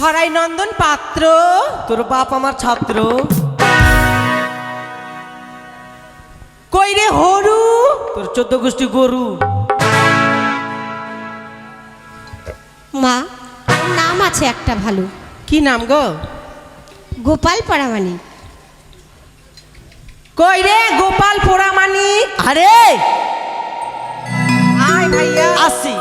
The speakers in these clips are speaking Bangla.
হরাই নন্দন পাত্র তোর বাপ আমার ছাত্র। কই রে হরু তোর চোদ্দ গোষ্ঠী গরু। মা নাম আছে একটা ভালো। কি নাম গো? গোপাল পরামানি কই রে গোপাল পোড়ামানিক আরে! আয় ভাইয়া। আসি।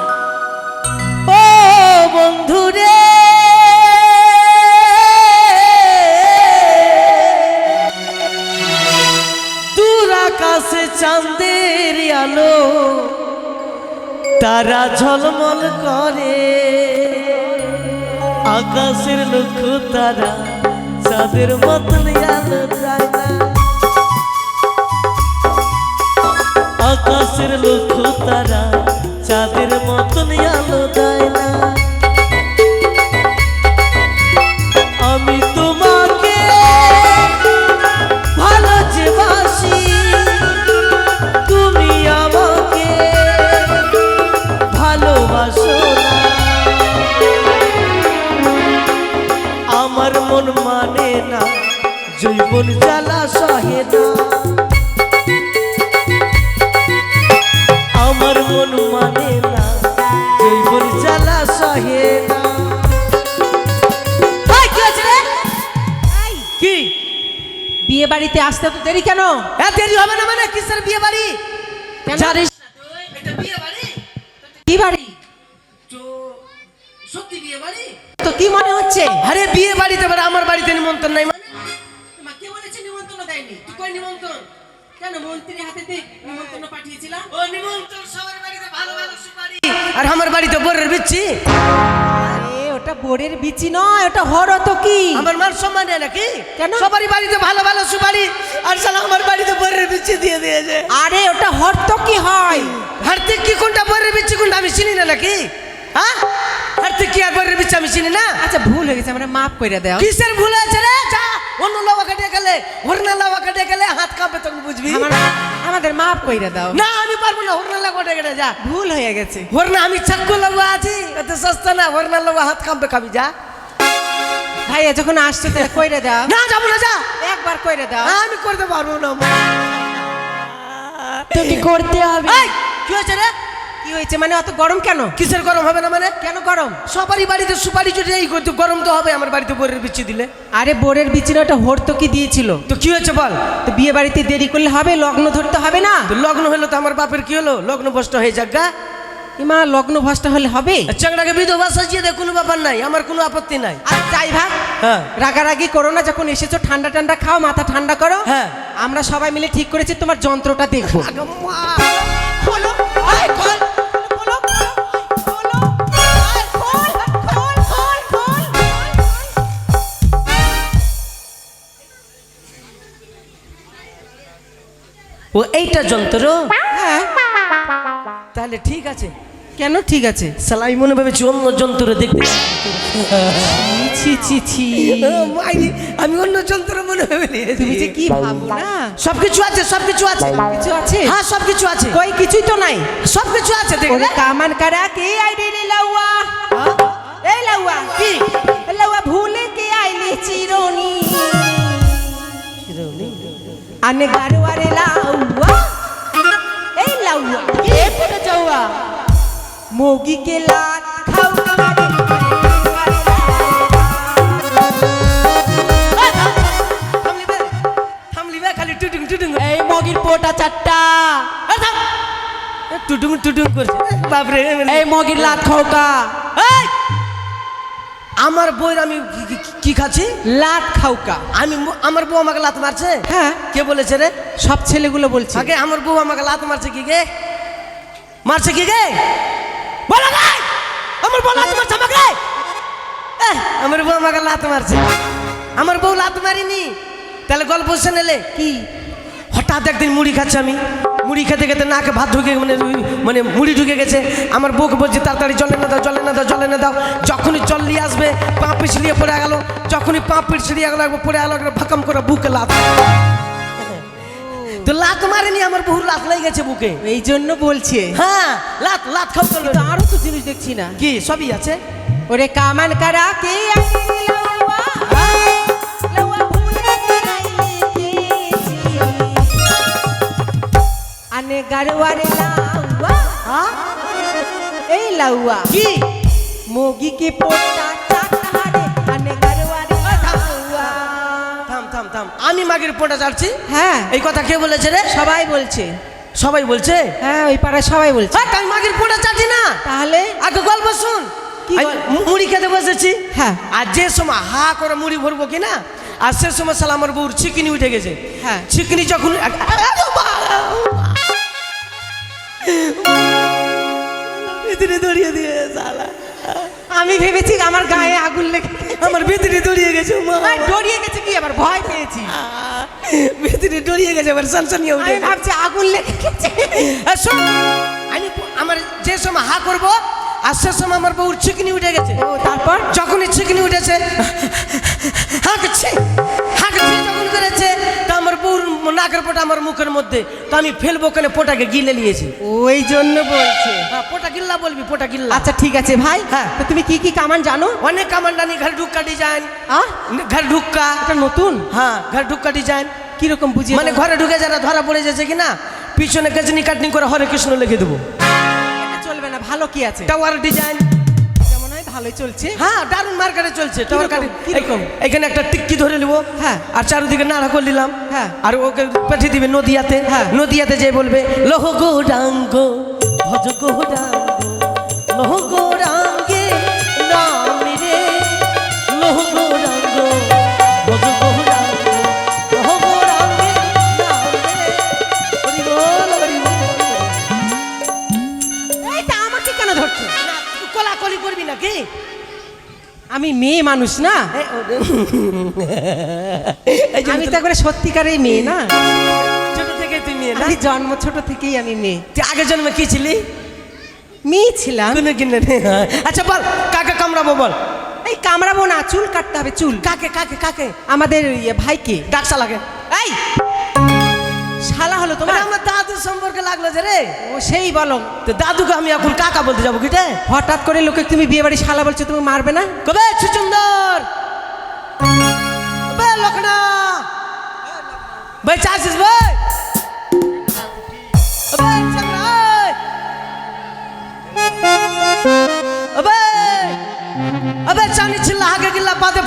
তারা ঝলমল করে। আকাশের লক্ষ্য তারা, চাঁদের মতন আকাশের লক্ষ্য তারা, চাঁদের মতন আলো দেয় না জৈবন জ্বালা সহে না। আমার মন মানে না জৈবন জ্বালা সহে না। কি বিয়ে বাড়িতে আসতে তো দেরি কেন? দেরি হবে না মানে কিসের বিয়ে বাড়ি জানিস না। তুই, এটা বিয়ে বাড়ি কি বাড়ি? সত্যি বিয়ে বাড়ি তো কি মনে হচ্ছে? আরে বিয়ে বাড়িতে আমার বাড়িতে নিমন্ত্রণ নাই কই নিমন্ত্রণ? কেন মন্ত্রীর হাতে নিমন্ত্রণ পাঠিয়েছিলাম? ও নিমন্ত্রণ সবার বাড়িতে ভালো ভালো সুপারি। আর আমার বাড়িতে বরের বিচ্ছি আরে ওটা বোরের বিচি নয় ওটা হর তো কি? আমার মান সম্মান নেই নাকি? কেন? সবারই বাড়িতে ভালো ভালো সুপারি আর সালা আমার বাড়িতে বরের বিচ্ছি দিয়ে দিয়েছে। আরে ওটা হর তো কি হয়? কি কোনটা বরের কোনটা আমি চিনি না নাকি? হ্যাঁ? কি আর বরের আমি চিনি না? আচ্ছা ভুল হয়ে গেছে আমরা মাফ করে দাও। কিসের ভুল আছে অন্য লাভা কাটে গেলে হরনা লাভা কাটে গেলে হাত কাঁপে তখন বুঝবি? আমাদের মাফ করে দাও। না আমি পারব না হরনা লাভা কাটে গেলে যা। ভুল হয়ে গেছে। হরনা আমি চাক্কু লাভা আছি এত সস্তা না হরনা লাভা হাত কাঁপে খাবি যা। ভাইয়া যখন আসছে তাহলে কইরে দাও। না যাব না যা। একবার কইরে দাও। আমি করতে পারব না তুমি করতে হবে? কি হয়েছে রে? হয়েছে মানে অত গরম কেন? কিসের গরম হবে না মানে? কেন গরম? সবারই বাড়িতে সুপারি যদি এই করতে গরম তো হবে আমার বাড়িতে বোরের বিচ্ছি দিলে। আরে বোরের হর তো কি দিয়েছিল? তো কি হয়েছে বল? তো বিয়ে বাড়িতে দেরি করলে হবে লগ্ন ধরতে হবে না? তো লগ্ন হলো তো আমার বাপের কি হলো? লগ্ন বস্ত হয়ে যাক গা। ইমা লগ্ন ভস্তা হলে হবে? চাংড়াকে বিধবা সাজিয়ে দে কোনো ব্যাপার নাই আমার কোনো আপত্তি নাই। আর যাই ভাগ হ্যাঁ। রাগারাগি করো না যখন এসেছ ঠান্ডা ঠান্ডা খাও মাথা ঠান্ডা করো। হ্যাঁ। আমরা সবাই মিলে ঠিক করেছি তোমার যন্ত্রটা দেখব। আগম্মা। ও এইটা যন্ত্র? হ্যাঁ। তাহলে ঠিক আছে। কেন ঠিক আছে? সালাই মনে ভেবেছি অন্য যন্ত্র দেখতে ছি ছি ছি। আমি অন্য যন্ত্র মনে ভেবে। তুমি যে কি ভাবো না সবকিছু আছে সবকিছু আছে। কিছু আছে? হ্যাঁ সবকিছু আছে। কই কিছুই তো নাই? সবকিছু আছে ওরে দেখলে কামান করা কে আইডি লাউয়া? এই লাউয়া কি? লাউয়া ভুলে আনে গারোয়ারে লাউয়া এই লাউয়া কে পড়ে যাওয়া মোগি কে লাত খাও কামারে থামলি বে থামলি বে খালি টুটুং টুটুং এই মগির পোটা চারটা টুটুং টুটুং করছে বাপরে এই মগির লাত খাওকা! আমার বইয়ের আমি কি- খাচ্ছি? লাত খাউকা আমি আমার বউ আমাকে লাত মারছে? হ্যাঁ। কে বলেছে রে? সব ছেলেগুলো বলছে। আগে আমার বউ আমাকে লাত মারছে কি গে? মারছে কি গে? বলো ভাই আমার বউ লাত মারছে আমাকে! আমার বউ আমাকে লাত মারছে। আমার বউ লাত মারিনি। তাহলে গল্প শুনেলে কি? হঠাৎ একদিন মুড়ি খাচ্ছি আমি। মুড়ি খেতে খেতে নাকে ভাত ঢুকে মানে মানে মুড়ি ঢুকে গেছে। আমার বউকে বলছে তাড়াতাড়ি জলে না দাও জলে না দাও জলে না দাও। যখনই জল নিয়ে আসবে পা পিছলিয়ে পড়ে গেল। যখনই পা পিছলিয়ে গেল একবার পড়ে গেল একবার ভাকাম করে বুকে লাত তো লাত মারেনি আমার বহু লাত লেগে গেছে বুকে। এই জন্য বলছে। হ্যাঁ লাত লাত খাও চলবে। আরও তো জিনিস দেখছি না। কি সবই আছে? ওরে কামান কারা কে আনে গারোয়ারে লাউয়া। হ্যাঁ? এই লাউয়া। কি? মোগি के पोटा चाटारे अने गारवारे लाउआ থাম থাম থাম আমি মাগের পোটা চাটছি হ্যাঁ এই কথা কে বলেছে রে সবাই বলছে সবাই বলছে হ্যাঁ ওই পাড়ায় সবাই বলছে হ্যাঁ আমি মাগের পোটা চাটছি না তাহলে আগে গল্প শুন কি আমি গল্প? মু- মুড়ি খেতে বসেছি হ্যাঁ। আর যে সময় হা করে মুড়ি ভরবো কি না আর সে সময় সালা আমার বউর চিকনি উঠে গেছে হ্যাঁ। চিকনি যখন ভিতরে দড়িয়ে দিয়ে সালা আমি ভেবেছি আমার গায়ে আগুন লেগে আমার ভিতরে দড়িয়ে গেছে মা। দড়িয়ে গেছে কি? আবার ভয় পেয়েছি। ভিতরে দড়িয়ে গেছে আমার সানসানিয়ে উঠে আমি ভাবছি আগুন লেগে গেছে। আমি আমার যে সময় হা করব আর সে সময় আমার বউর চিকনি উঠে গেছে। ও তারপর? যখনই চিকনি উঠেছে হাঁকছে হাঁকছে যখন করেছে তা নাকের পোটা আমার মুখের মধ্যে তো আমি ফেলব কেন? পোটাকে গিলে নিয়েছি। ওই জন্য বলছে। হ্যাঁ পোটা গিল্লা বলবি পোটা গিল্লা। আচ্ছা ঠিক আছে ভাই। হ্যাঁ। তো তুমি কি কি কামান জানো? অনেক কামান্ডানি ঘর ঢুক্কা ডিজাইন আহ ঘর ঢুক্কা। এটা নতুন? হ্যাঁ ঘর ঢুক্কা ডিজাইন কীরকম বুঝিয়ে মানে ঘরে ঢুকে যারা ধরা পড়ে যাচ্ছে কি না পিছনে গজনি কাটনি করে হরে কৃষ্ণ লিখে দেবো। চলবে না ভালো কি আছে? টাওয়ার ডিজাইন ভালোই চলছে হ্যাঁ দারুণ মার্কেটে চলছে তোমার? কাটে কীরকম? এখানে একটা টিক্কি ধরে নেব হ্যাঁ। আর চারিদিকে নাড়া করে নিলাম হ্যাঁ। আর ওকে পাঠিয়ে দিবে নদিয়াতে হ্যাঁ। নদিয়াতে যে বলবে লোহ গৌরাঙ্গ ভজ গৌরাঙ্গ লোহ গৌরাঙ্গে আমি মেয়ে মানুষ না? আমি তো- একবারে সত্যিকারের মেয়ে না। ছোট থেকে তুই মেয়ে না? আমি জন্ম ছোট থেকেই আমি মেয়ে। তুই আগের জন্মে কি ছিলি? মেয়ে ছিলাম। নে। আচ্ছা বল কাকে কামড়াবো বল? এই কামড়াবো না চুল কাটতে হবে চুল। কাকে কাকে কাকে? আমাদের ইয়ে ভাইকে। ডাকসা লাগে এই! শালা হলো তোমার। তোমার আমার দাদুর সম্পর্কে লাগল যে রে। ও সেই বলো। তো দাদুকে আমি এখন কাকা বলতে যাব কি রে? হঠাৎ করে লোকে তুমি বিয়ে বাড়ি শালা বলছো তুমি মারবে না? কবে? সুচন্দর! লখনা ভাই চাষিস ভাই? বে চামড়া আবে আবে চানি ছিল্লা হাগে গিল্লা পাতে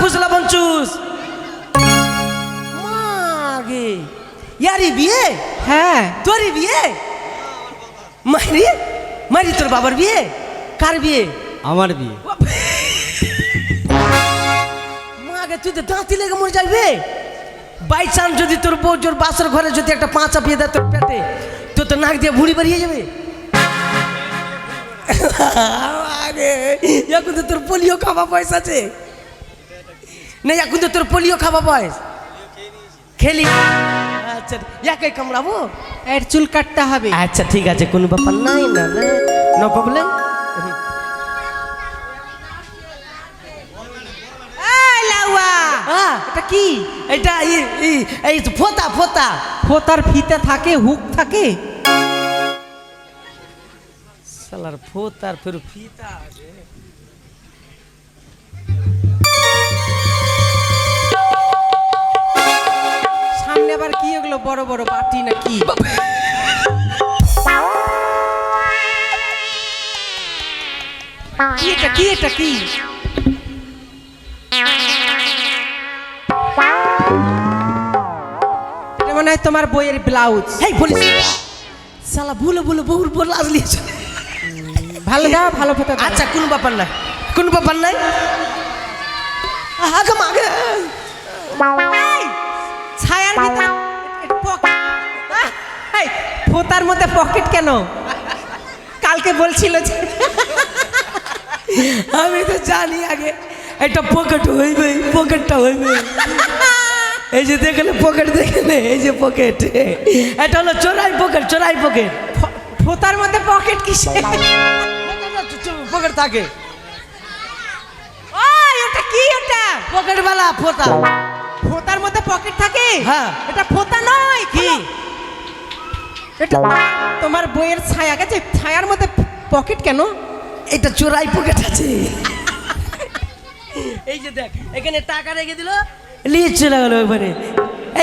ইয়ারি বিয়ে হ্যাঁ তোরই বিয়ে মারি মারি তোর বাবার বিয়ে কার বিয়ে আমার বিয়ে মাগে তুই তো দাঁতি লেগে মরে যাবে বাই চান্স যদি তোর বউ জোর বাসর ঘরে যদি একটা পাঁচ চাপিয়ে দেয় তোর পেটে তো তোর নাক দিয়ে ভুড়ি বেরিয়ে যাবে আরে, এখন তো তোর পোলিও খাওয়া বয়স আছে না এখন তো তোর পোলিও খাওয়া বয়স খেলি আচ্ছা ইয়াকে কামড়াবো? এর চুল কাটতে হবে। আচ্ছা ঠিক আছে কোনো ব্যাপার নাই না না প্রবলেম এই এটা কি? এটা এই ফোতা ফোতা। ফোতার ফিতে থাকে হুক থাকে। সালার ফোতার ফের ফিতা আবার কি এগুলো বড় বড় বাটি না কি? কি এটা? কি এটা? কি? মনে হয় তোমার বইয়ের ব্লাউজ। হেই বলিস সালা ভুলে ভুলে বহুর বল আসলিয়েছে ভালো দাও ভালো দাও। আচ্ছা কোনো ব্যাপার নাই। কোনো ব্যাপার নাই? আগে মাগে ফোতার মধ্যে পকেট কেন? কালকে বলছিল যে আমি তো জানি আগে একটা পকেট হইবে পকেটটা হইবে এই যে দেখলে পকেট দেখলে এই যে পকেট। এটা হলো চোরাই পকেট চোরাই পকেট। ফোতার মধ্যে পকেট কিসে? পকেট থাকে। ওটা কি ওটা? পকেট বালা ফোতা ফোতার মধ্যে পকেট থাকে? হ্যাঁ। এটা ফোতা নয় কি? এটা তোমার বইয়ের ছায়া গেছে ছায়ার মধ্যে পকেট কেন? এটা চোরাই পকেট আছে। এই যে দেখ এখানে টাকা রেখে দিল নিয়ে চলে গেল এবারে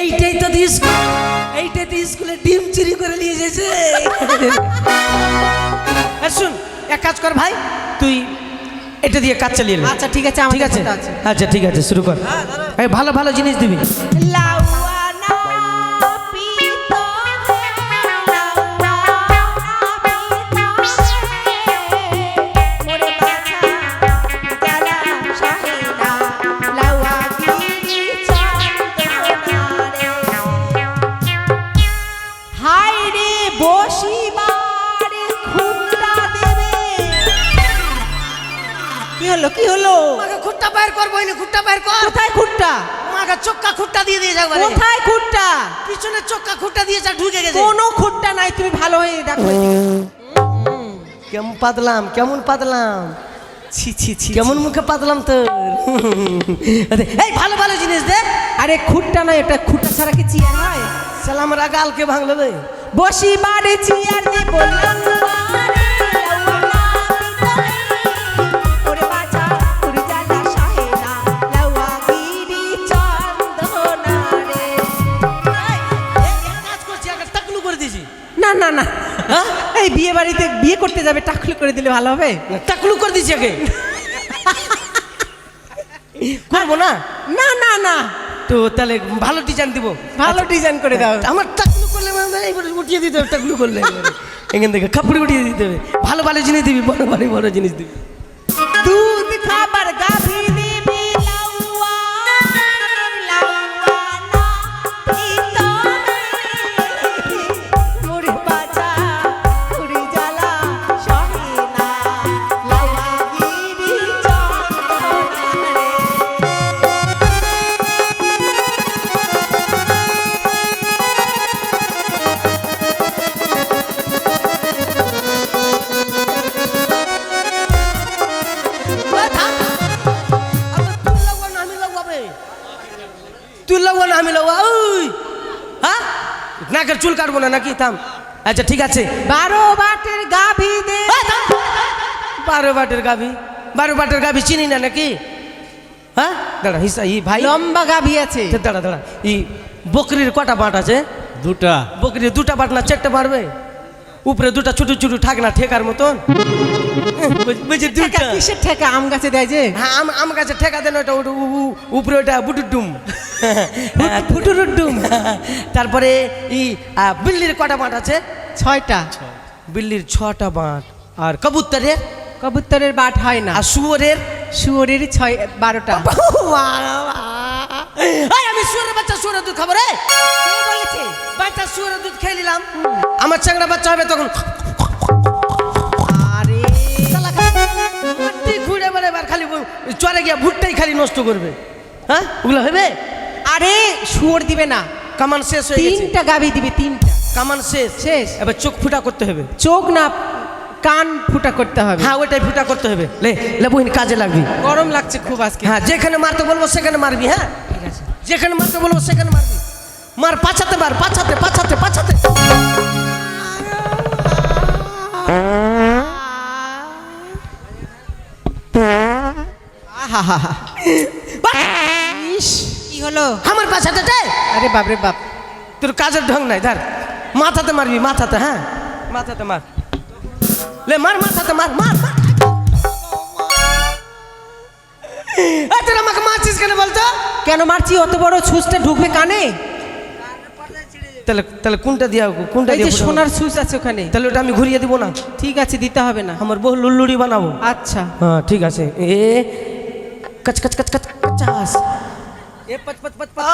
এইটাই তো দিয়ে স্কুল এইটাই তো স্কুলে ডিম চুরি করে নিয়ে আর শুন এক কাজ কর ভাই তুই এটা দিয়ে কাজ চালিয়ে। আচ্ছা ঠিক আছে ঠিক আছে? আচ্ছা ঠিক আছে শুরু কর। ভালো ভালো জিনিস দিবি। লাউয়ানা দিয়ে কোথায় খুঁটটা? পিছনে চক্কা খুঁটটা দিয়ে যা ঢুকে গেছে। কোনো খুঁটটা নাই তুমি ভালো হয়ে দেখো কেমন পাতলাম কেমন পাতলাম। ছি ছি ছি কেমন মুখে পাতলাম তো এই ভালো ভালো জিনিস দে আরে খুঁটটা নাই এটা খুঁটটা ছাড়া কি চেয়ার হয় সালাম রাগালকে ভাঙলো বে বসি বাড়ি চেয়ার দিয়ে বললাম না না। হ্যাঁ? এই বিয়ে বাড়িতে বিয়ে করতে যাবে টাকলু করে দিলে ভালো হবে। টাকলু করে দিচ্ছে আগে করব না? না না না। তো তাহলে ভালো ডিজাইন দিব। ভালো ডিজাইন করে দাও। আমার টাকলু করলে মানে উঠিয়ে দিতে হবে টাকলু করলে। এখান থেকে কাপড় উঠিয়ে দিতে হবে। ভালো ভালো জিনিস দিবি বড় ভালো বড় জিনিস দিবি। তুই লাগবো না আমি লাগবো ওই। হ্যাঁ? নাকের চুল কাটবো না নাকি? থাম। আচ্ছা ঠিক আছে। বারো বাটের গাভী দে। বারো বাটের গাভি। বারো বাটের গাভি চিনি না নাকি? হ্যাঁ? দাঁড়া হিসা ই ভাই। লম্বা গাভী আছে। দাঁড়া দাঁড়া। ই বকরির কটা বাট আছে? দুটা। বকরির দুটা বাট না চারটে পারবে উপরে দুটা ছোটো ছোটো ঠাকনা ঠেকার মতন। বুঝছি ঠেকা দুটা কিসের ঠেকা? আম গাছে দেয় যে? হ্যাঁ আম আম গাছে ঠেকা দেন ওটা উপরে ওটা বুটুর ডুম ফুটুরুর ডুম তারপরে ই বিল্লির কটা বাট আছে? ছয়টা। বিল্লির ছটা বাট। আর কবুতরের? কবুতরের বাট হয় না। আর শুয়োরের? শুয়োরের ছয় বারোটা। আমি শুয়োরের বাচ্চা শুয়োরের দুধ খাব রে। বলেছে? বাচ্চা শুয়োরের দুধ খেয়ে নিলাম। আমার চাংড়া বাচ্চা হবে তখন। আরে ঘুরে বেড়ে এবার খালি চরে গিয়া ভুট্টাই খালি নষ্ট করবে। হ্যাঁ? ওগুলো হবে? আরে শুয়োর দিবে না। কামান শেষ হয়ে গেছে। তিনটা গাভী দিবে তিনটা। কামান শেষ। শেষ। এবার চোখ ফুটা করতে হবে। চোখ না কান ফুটা করতে হবে। হ্যাঁ ওইটাই ফুটা করতে হবে। লে লে বহিন কাজে লাগবি। গরম লাগছে খুব আজকে। হ্যাঁ যেখানে মারতে বলব সেখানে মারবি হ্যাঁ? ঠিক আছে। যেখানে মারতে বলব সেখানে মারবি। মার পাছাতে মার পাছাতে পাছাতে পাছাতে। কি হলো? আমার পাছাতে আরে বাপরে বাপ। তোর কাজের ঢং নাই ধর। মাথাতে মারবি মাথাতে হ্যাঁ? মাথাতে মার। লে মার মার মার মার। এই, তোর আমাকে মারছিস কেন বলতো? কেন মারছি? অত বড় ছুঁচটা ঢুকবে কানে? তাহলে তাহলে কোনটা দিয়া কোনটা দিয়ে? সোনার ছুঁচ আছে ওখানে। তাহলে ওটা আমি ঘুরিয়ে দিব না? ঠিক আছে দিতে হবে না। আমার বহু লুল্লুড়ি বানাবো। আচ্ছা। হ্যাঁ ঠিক আছে। এ কচ কচ কচ কচ কচাস এ পচ পচ পচ পচ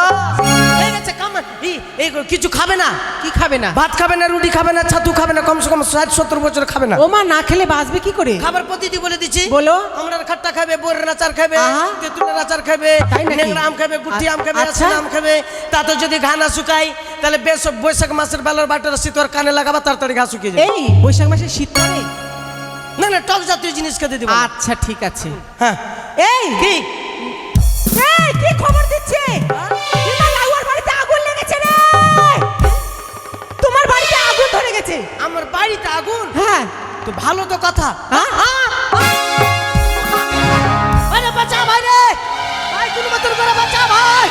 এই গেছে কামান ই এই কিছু খাবে না? কি খাবে না? ভাত খাবে না রুটি খাবে না ছাতু খাবে না কমসে কম ষাট সত্তর বছর খাবে না। ও মা না খেলে বাঁচবে কি করে? খাবার পদ্ধতি বলে দিচ্ছি। বলো। আমরা খাট্টা খাবে বোরের আচার খাবে। তেঁতুলের আচার খাবে নেংরা আম খাবে গুটি আম খাবে আচ্ছা। আম খাবে। তাতে যদি ঘা না শুকায় তাহলে বেশ বৈশাখ মাসের বেলার বাটার শীত ওর কানে লাগাবা তাড়াতাড়ি ঘা শুকিয়ে যাবে। এই বৈশাখ মাসে শীত পড়ে না না টক জাতীয় জিনিস খেতে দিব। আচ্ছা ঠিক আছে। হ্যাঁ। এই কি? এই কি খবর দিচ্ছে? লাউয়ার বাড়িতে আগুন লেগেছে রে। তোমার বাড়িতে আগুন ধরে গেছে। আমার বাড়িতে আগুন? হ্যাঁ। তো ভালো তো কথা। হ্যাঁ? আরে বাঁচা ভাই রে। ভাই কোনো মতন করে বাঁচা ভাই।